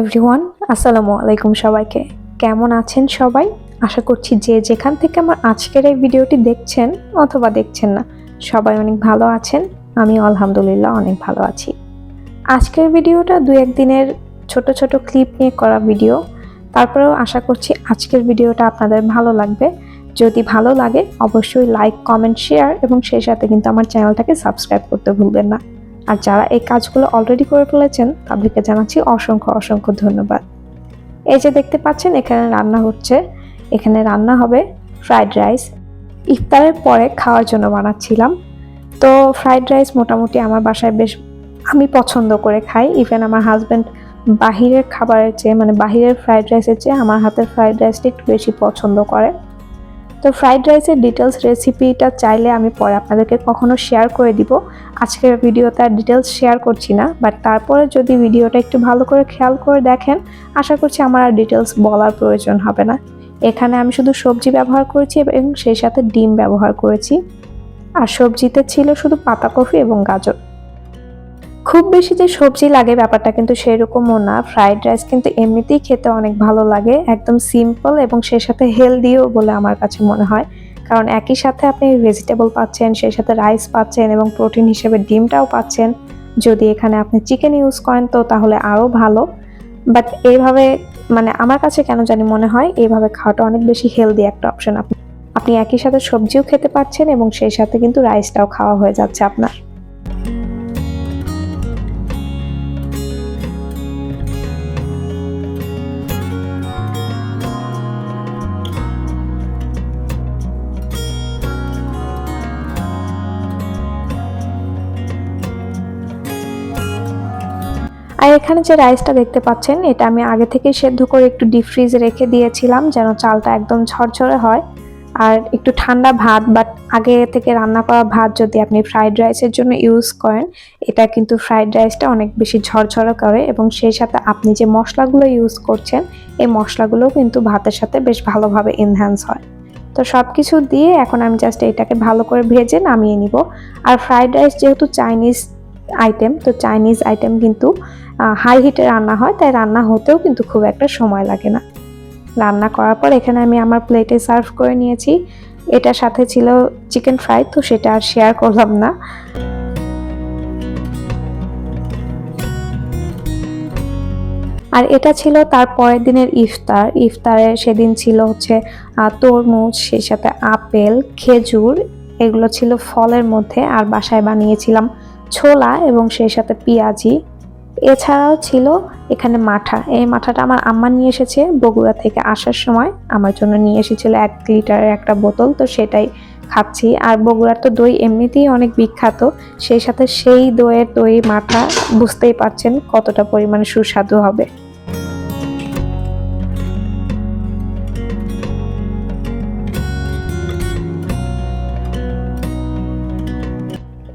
Everyone আসসালামু আলাইকুম সবাইকে। কেমন আছেন সবাই? আশা করছি যে যেখান থেকে আমার আজকের এই ভিডিওটি দেখছেন অথবা দেখছেন না, সবাই অনেক ভালো আছেন। আমি আলহামদুলিল্লাহ অনেক ভালো আছি। আজকের ভিডিওটা দু একদিনের ছোট ছোট ক্লিপ নিয়ে করা ভিডিও তারপরেও আশা করছি আজকের ভিডিওটা আপনাদের ভালো লাগবে। যদি ভালো লাগে, অবশ্যই লাইক কমেন্ট শেয়ার এবং সেই সাথে কিন্তু আমার চ্যানেলটাকে সাবস্ক্রাইব করতে ভুলবেন না। আর যারা এই কাজগুলো অলরেডি করে ফেলেছেন, তাদেরকে জানাচ্ছি অসংখ্য অসংখ্য ধন্যবাদ। এই যে দেখতে পাচ্ছেন, এখানে রান্না হচ্ছে। এখানে রান্না হবে ফ্রাইড রাইস ইফতারের পরে খাওয়ার জন্য বানাচ্ছিলাম। তো ফ্রাইড রাইস মোটামুটি আমার বাসায় বেশ আমি পছন্দ করে খাই। ইভেন আমার হাজব্যান্ড বাহিরের খাবারের চেয়ে মানে বাহিরের ফ্রাইড রাইসের চেয়ে আমার হাতের ফ্রাইড রাইসটা একটু বেশি পছন্দ করে। তো ফ্রাইড রাইসের ডিটেলস রেসিপিটা চাইলে আমি পরে আপনাদেরকে কখনো শেয়ার করে দিব। আজকের ভিডিওতে আর ডিটেলস শেয়ার করছি না বাট তারপরে যদি ভিডিওটা একটু ভালো করে খেয়াল করে দেখেন, আশা করছি আমার আর ডিটেলস বলার প্রয়োজন হবে না। এখানে আমি শুধু সবজি ব্যবহার করেছি এবং সেই সাথে ডিম ব্যবহার করেছি। আর সবজিতে ছিল শুধু পাতাকপি এবং গাজর। খুব বেশি যে সবজি লাগে ব্যাপারটা কিন্তু সেরকমও না। ফ্রাইড রাইস কিন্তু এমনিতেই খেতে অনেক ভালো লাগে, একদম সিম্পল এবং সেই সাথে হেলদিও বলে আমার কাছে মনে হয়। কারণ একই সাথে আপনি ভেজিটেবল পাচ্ছেন, সেই সাথে রাইস পাচ্ছেন এবং প্রোটিন হিসেবে ডিমটাও পাচ্ছেন। যদি এখানে আপনি চিকেন ইউজ করেন তো তাহলে আরও ভালো। বাট এইভাবে মানে আমার কাছে কেন জানি মনে হয় এইভাবে খাওয়াটা অনেক বেশি হেলদি একটা অপশন আপনি আপনি একই সাথে সবজিও খেতে পারছেন এবং সেই সাথে কিন্তু রাইসটাও খাওয়া হয়ে যাচ্ছে আপনার। আর এখানে যে রাইসটা দেখতে পাচ্ছেন, এটা আমি আগে থেকেই সেদ্ধ করে একটু ডিপ ফ্রিজে রেখে দিয়েছিলাম যেন চালটা একদম ঝরঝরে হয়। আর একটু ঠান্ডা ভাত বাট আগে থেকে রান্না করা ভাত যদি আপনি ফ্রাইড রাইসের জন্য ইউজ করেন, এটা কিন্তু ফ্রাইড রাইসটা অনেক বেশি ঝরঝরে করে এবং সেই সাথে আপনি যে মশলাগুলো ইউজ করছেন, এই মশলাগুলো কিন্তু ভাতের সাথে বেশ ভালোভাবে এনহ্যান্স হয়। তো সব কিছু দিয়ে এখন আমি জাস্ট এটাকে ভালো করে ভেজে নামিয়ে নিব। আর ফ্রাইড রাইস যেহেতু চাইনিজ আইটেম তো চাইনিজ আইটেম কিন্তু হাই হিটে রান্না হয়, তাই রান্না হতেও কিন্তু খুব একটা সময় লাগে না। রান্না করার পর এখানে আমি আমার প্লেটে সার্ভ করে নিয়েছি। এটার সাথে ছিল চিকেন ফ্রাই তো সেটা আর শেয়ার করলাম না। আর এটা ছিল তার পরের দিনের ইফতার। ইফতারে সেদিন ছিল হচ্ছে তরমুজ, সেই সাথে আপেল, খেজুর, এগুলো ছিল ফলের মধ্যে। আর বাসায় বানিয়েছিলাম ছোলা এবং সেই সাথে পেঁয়াজি। এছাড়াও ছিল এখানে মাঠা। এই মাঠাটা আমার আম্মা নিয়ে এসেছে বগুড়া থেকে আসার সময়। আমার জন্য নিয়ে এসেছিল এক লিটারের একটা বোতল, তো সেটাই খাচ্ছি। আর বগুড়ার তো দই এমনিতেই অনেক বিখ্যাত। সেই সাথে সেই দইয়ের দই মাথা বুঝতেই পারছেন কতটা পরিমাণে সুস্বাদু হবে।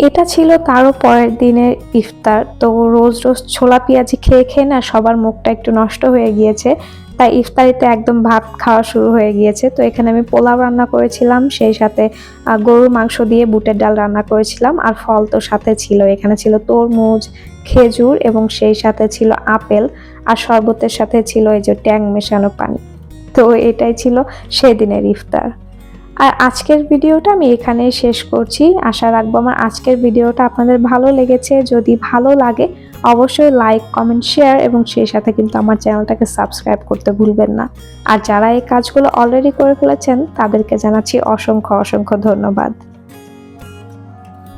এটা ছিল তারও পরের দিনের ইফতার। তো রোজ রোজ ছোলা পেঁয়াজি খেয়ে খেয়ে না সবার মুখটা একটু নষ্ট হয়ে গিয়েছে। তাই ইফতারিতে একদম ভাত খাওয়া শুরু হয়ে গিয়েছে। তো এখানে আমি পোলাও রান্না করেছিলাম, সেই সাথে গরুর মাংস দিয়ে বুটের ডাল রান্না করেছিলাম। আর ফল তো সাথে ছিল। এখানে ছিল তরমুজ, খেজুর এবং সেই সাথে ছিল আপেল। আর শরবতের সাথে ছিল এই যে ট্যাং মেশানো পানি। তো এটাই ছিল সেদিনের ইফতার। আর আজকের ভিডিওটা আমি এখানে শেষ করছি। আশা রাখব আমার আজকের ভিডিওটা আপনাদের ভালো লেগেছে। যদি ভালো লাগে, অবশ্যই লাইক কমেন্ট শেয়ার এবং সেই সাথে কিন্তু আমার চ্যানেলটাকে সাবস্ক্রাইব করতে ভুলবেন না। আর যারা এই কাজগুলো অলরেডি করে ফেলেছেন, তাদেরকে জানাচ্ছি অসংখ্য অসংখ্য ধন্যবাদ।